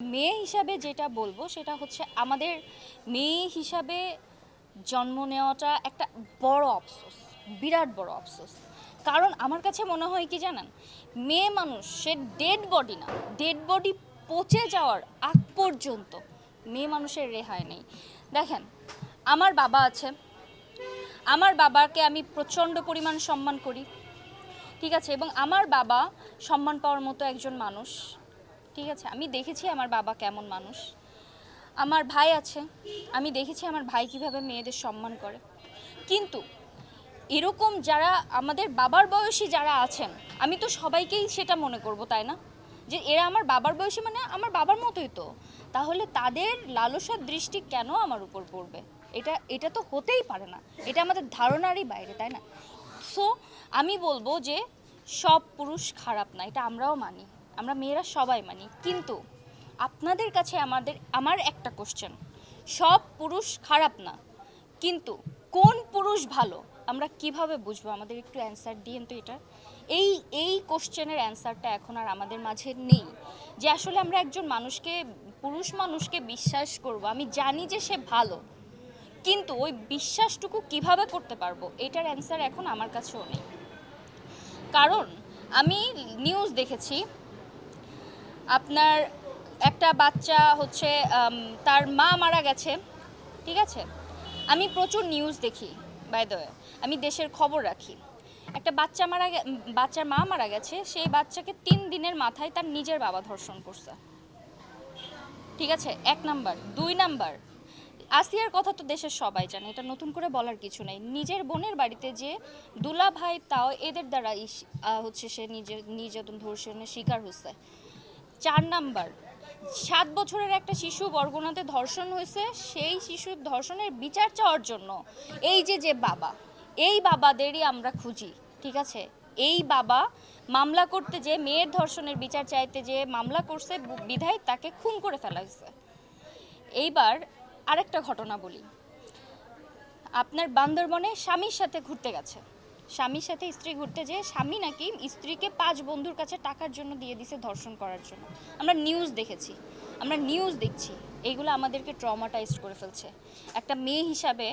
মেয়ে হিসাবে যেটা বলব সেটা হচ্ছে আমাদের মেয়ে হিসাবে জন্ম নেওয়াটা একটা বড় আফসোস, বিরাট বড় আফসোস। কারণ আমার কাছে মনে হয় কি জানেন? মেয়ে মানুষ, সে ডেড বডি না ডেড বডি পচে যাওয়ার আগ পর্যন্ত মেয়ে মানুষের রেহাই নেই। দেখেন, আমার বাবা আছে। আমার বাবাকে আমি প্রচণ্ড পরিমাণ সম্মান করি। ঠিক আছে? এবং আমার বাবা সম্মান পাওয়ার মতো একজন মানুষ। ঠিক আছে, আমি দেখেছি আমার বাবা কেমন মানুষ। আমার ভাই আছে, আমি দেখেছি আমার ভাই কীভাবে মেয়েদের সম্মান করে। কিন্তু এরকম যারা, আমাদের বাবার বয়সী যারা আছেন, আমি তো সবাইকেই সেটা মনে করব, তাই না? যে এরা আমার বাবার বয়সী মানে আমার বাবার মতোই তো। তাহলে তাদের লালসার দৃষ্টি কেন আমার উপর পড়বে? এটা এটা তো হতেই পারে না। এটা আমাদের ধারণারই বাইরে, তাই না? সো আমি বলব যে সব পুরুষ খারাপ না, এটা আমরাও মানি। আমরা মেয়েরা সবাই মানি। কিন্তু আপনাদের কাছে আমাদের, আমার একটা কোশ্চেন সব পুরুষ খারাপ না? কিন্তু কোন পুরুষ ভালো? আমরা কীভাবে বুঝব? আমাদের একটু অ্যান্সার দিন তো এটা। এই এই কোশ্চেনের অ্যান্সারটা এখন আর আমাদের মাঝে নেই। যে আসলে আমরা একজন মানুষকে, পুরুষ মানুষকে বিশ্বাস করব, আমি জানি যে সে ভালো। কিন্তু ওই বিশ্বাসটুকু কীভাবে করতে পারব? এটার অ্যান্সার এখন আমার কাছেও নেই। কারণ আমি নিউজ দেখেছি আপনার একটা বাচ্চা হচ্ছে তার মা মারা গেছে, ঠিক আছে? আমি প্রচুর নিউজ দেখি বাই দ্য আমি দেশের খবর রাখি। একটা বাচ্চা মারা বাচ্চার মা মারা গেছে, সেই বাচ্চাকে তিন দিনের মাথায় তার নিজের বাবা ধর্ষণ করছে। ঠিক আছে? এক নাম্বার। দুই নাম্বার। আসিয়ার কথা তো দেশের সবাই জানে, এটা নতুন করে বলার কিছু নেই। নিজের বোনের বাড়িতে যে দুলা ভাই তাও এদের দ্বারা হচ্ছে সে নিজের নির্যাতন ধর্ষণের শিকার হচ্ছে। চার নাম্বার। সাত বছরের একটা শিশু বরগুনাতে ধর্ষণ হয়েছে, সেই শিশুর ধর্ষণের বিচার চাওয়ার জন্য এই যে যে বাবা, এই বাবাদেরই আমরা খুঁজি, ঠিক আছে? এই বাবা মামলা করতে যে, মেয়ের ধর্ষণের বিচার চাইতে যে মামলা করছে, বিধায় তাকে খুন করে ফেলা হয়েছে। এইবার আরেকটা ঘটনা বলি। আপনার বান্দরবনে স্বামীর সাথে ঘুরতে গেছে। স্বামীর সাথে স্ত্রী ঘুরতে যেয়ে স্বামী নাকি স্ত্রীকে পাঁচ বন্ধুর কাছে টাকার জন্য দিয়ে দিছে ধর্ষণ করার জন্য। আমরা নিউজ দেখেছি। আমরা নিউজ দেখছি। এইগুলো আমাদেরকে ট্রমাটাইজ করে ফেলছে। একটা মেয়ে হিসাবে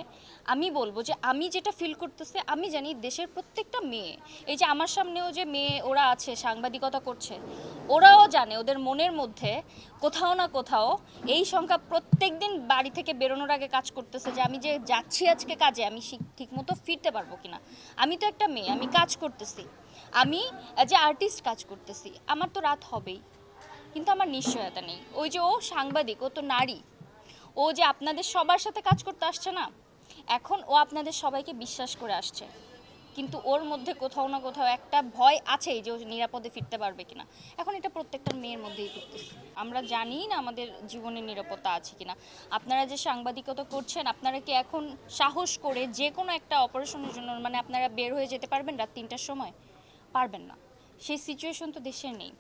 আমি বলব যে আমি যেটা ফিল করতেছি, আমি জানি দেশের প্রত্যেকটা মেয়ে, এই যে আমার সামনেও যে মেয়ে ওরা আছে, সাংবাদিকতা করছে, ওরাও জানে ওদের মনের মধ্যে কোথাও না কোথাও এই সংখ্যা প্রত্যেক দিন বাড়ি থেকে বেরোনোর আগে কাজ করতেছে যে আমি যে যাচ্ছি আজকে কাজে, আমি ঠিক মতো ফিরতে পারব কিনা। আমি তো একটা মেয়ে, আমি কাজ করতেছি। আমি যে আর্টিস্ট কাজ করতেছি, আমার তো রাত হবেই। কিন্তু আমার নিশ্চয়তা নেই। ওই যে ও সাংবাদিক, ও তো নারী। ও যে আপনাদের সবার সাথে কাজ করতে আসছে না, এখন ও আপনাদের সবাইকে বিশ্বাস করে আসছে। কিন্তু ওর মধ্যে কোথাও না কোথাও একটা ভয় আছেই যে ও নিরাপদে ফিরতে পারবে কিনা। এখন এটা প্রত্যেকটা মেয়ের মধ্যেই করতেছে আমরা জানি না আমাদের জীবনে নিরাপত্তা আছে কিনা। আপনারা যে সাংবাদিকতা করছেন, আপনারা কি এখন সাহস করে যে কোনো একটা অপারেশনের জন্য মানে আপনারা বের হয়ে যেতে পারবেন রাত তিনটার সময়? পারবেন না। সেই সিচুয়েশন তো দেশের নেই।